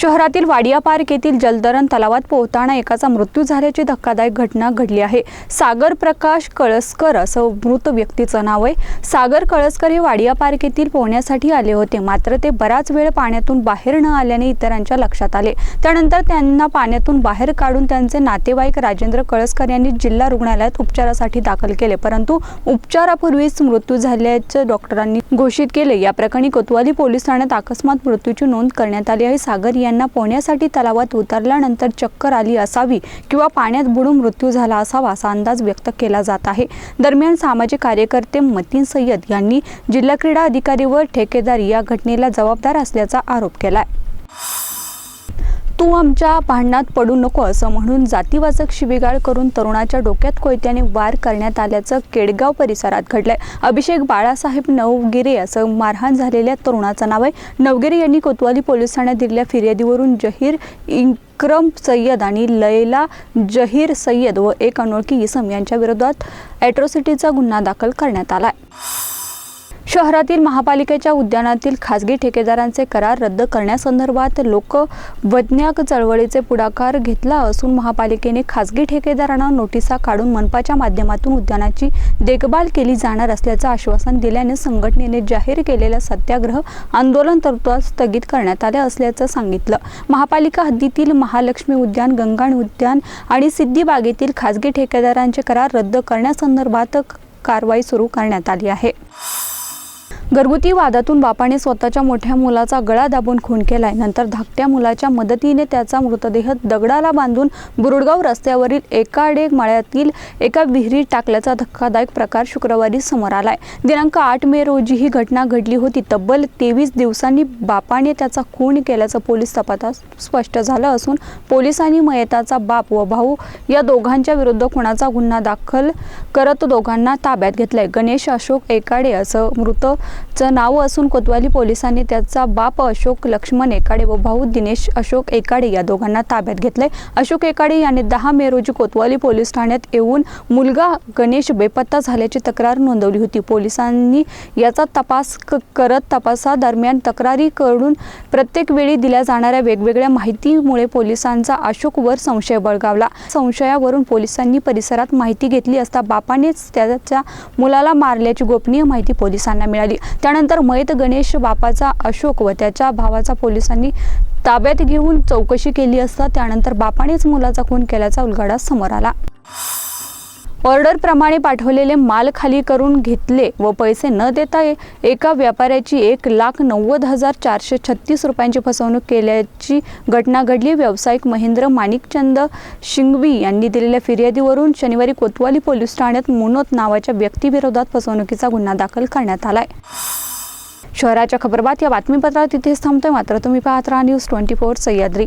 शहरातील वाडिया पार्क येथील जलतरण तलावात पोहताना एकाचा मृत्यू झाल्याची धक्कादायक घटना घडली आहे. सागर प्रकाश कळसकर असं मृत व्यक्तीचं नाव आहे. सागर कळसकर हे वाडिया पार्क येथील पोहण्यासाठी आले होते. मात्र ते बराच वेळ पाण्यातून बाहेर न आल्याने इतरांच्या लक्षात आले. त्यानंतर त्यांना पाण्यातून बाहेर काढून त्यांचे नातेवाईक राजेंद्र कळसकर यांनी जिल्हा रुग्णालयात उपचारासाठी दाखल केले. परंतु उपचारापूर्वीच मृत्यू झाल्याचं डॉक्टरांनी घोषित केले. या प्रकरणी कोतवाली पोलीस ठाण्यात अकस्मात मृत्यूची नोंद करण्यात आली आहे. सागर या यांना पोहण्यासाठी तलावात उतरल्यानंतर चक्कर आली असावी किंवा पाण्यात बुडून मृत्यू झाला असावा असा अंदाज व्यक्त केला जात आहे. दरम्यान सामाजिक कार्यकर्ते मतीन सय्यद यांनी जिल्हा क्रीडा अधिकारी व ठेकेदार या घटनेला जबाबदार असल्याचा आरोप केला तू आमच्या भांडणात पडू नको असं म्हणून जातीवाचक शिबिगाळ करून तरुणाच्या डोक्यात कोयत्याने वार करण्यात आल्याचं केडगाव परिसरात घडलंय. अभिषेक बाळासाहेब नवगिरे असं मारहाण झालेल्या तरुणाचं नाव आहे. नवगिरे यांनी कोतवाली पोलीस ठाण्यात दिलेल्या फिर्यादीवरून जहीर इक्रम सय्यद आणि लैला जहीर सय्यद व एक अनोळखी इसम यांच्या विरोधात ॲट्रॉसिटीचा गुन्हा दाखल करण्यात आला आहे शहरातील महापालिकेच्या उद्यानातील खासगी ठेकेदारांचे करार रद्द करण्यासंदर्भात लोकवज्ञाक चळवळीचे पुढाकार घेतला असून महापालिकेने खासगी ठेकेदारांना नोटिसा काढून मनपाच्या माध्यमातून उद्यानाची देखभाल केली जाणार असल्याचं आश्वासन दिल्याने संघटनेने जाहीर केलेला सत्याग्रह आंदोलन तत्वात स्थगित करण्यात आले असल्याचं सांगितलं. महापालिका हद्दीतील महालक्ष्मी उद्यान गंगाण उद्यान आणि सिद्धी बागेतील खासगी ठेकेदारांचे करार रद्द करण्यासंदर्भात कारवाई सुरू करण्यात आली आहे. घरगुती वादातून बापाने स्वतःच्या मोठ्या मुलाचा गळा दाबून खून केलाय. नंतर धाकट्या मुलाच्या मदतीने त्याचा मृतदेह दगडाला बांधून बुरुडगाव रस्त्यावरील एकाडे माळ्यातील एका विहिरीत टाकल्याचा धक्कादायक प्रकार शुक्रवारी समोर आलाय. दिनांक आठ मे रोजी ही घटना घडली होती. तब्बल तेवीस दिवसांनी बापाने त्याचा खून केल्याचं पोलीस तपासात स्पष्ट झालं असून पोलिसांनी मयताचा बाप व भाऊ या दोघांच्या विरुद्ध खुनाचा गुन्हा दाखल करत दोघांना ताब्यात घेतलाय. गणेश अशोक एकाडे असं मृत चं नाव असून कोतवाली पोलिसांनी त्याचा बाप अशोक लक्ष्मण एकाडे व भाऊ दिनेश अशोक एकाडे या दोघांना ताब्यात घेतलंय. अशोक एकाडे यांनी दहा मे रोजी कोतवाली पोलीस ठाण्यात येऊन मुलगा गणेश बेपत्ता झाल्याची तक्रार नोंदवली होती. पोलिसांनी याचा तपास क- करत तपासादरम्यान तक्रारीकडून प्रत्येक वेळी दिल्या जाणाऱ्या वेगवेगळ्या माहितीमुळे पोलिसांचा अशोकवर संशय बळगावला. संशयावरून पोलिसांनी परिसरात माहिती घेतली असता बापानेच त्याच्या मुलाला मारल्याची गोपनीय माहिती पोलिसांना मिळाली. त्यानंतर मयत गणेश बापाचा अशोक व त्याच्या भावाचा पोलिसांनी ताब्यात घेऊन चौकशी केली असता त्यानंतर बापानेच मुलाचा खून केल्याचा उलगडा समोर आला. ऑर्डरप्रमाणे पाठवलेले माल खाली करून घेतले व पैसे न देता एका व्यापाऱ्याची एक लाख नव्वद हजार चारशे छत्तीस रुपयांची फसवणूक केल्याची घटना घडली. व्यावसायिक महेंद्र माणिकचंद शिंगवी यांनी दिलेल्या फिर्यादीवरून शनिवारी कोतवाली पोलीस ठाण्यात मुनोत नावाच्या व्यक्तीविरोधात फसवणुकीचा गुन्हा दाखल करण्यात आलाय. शहराच्या खबरबात या बातमीपत्रात इथेच थांबतोय. मात्र तुम्ही पाहत राहा news twenty four Sahyadri.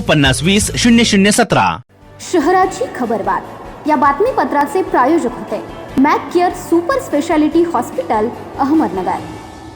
पन्नास वीस शून्य शून्य सतरा. शहराची खबरबात. या बातमीपत्राचे प्रायोजक होते. Mac Care super speciality hospital Ahmednagar.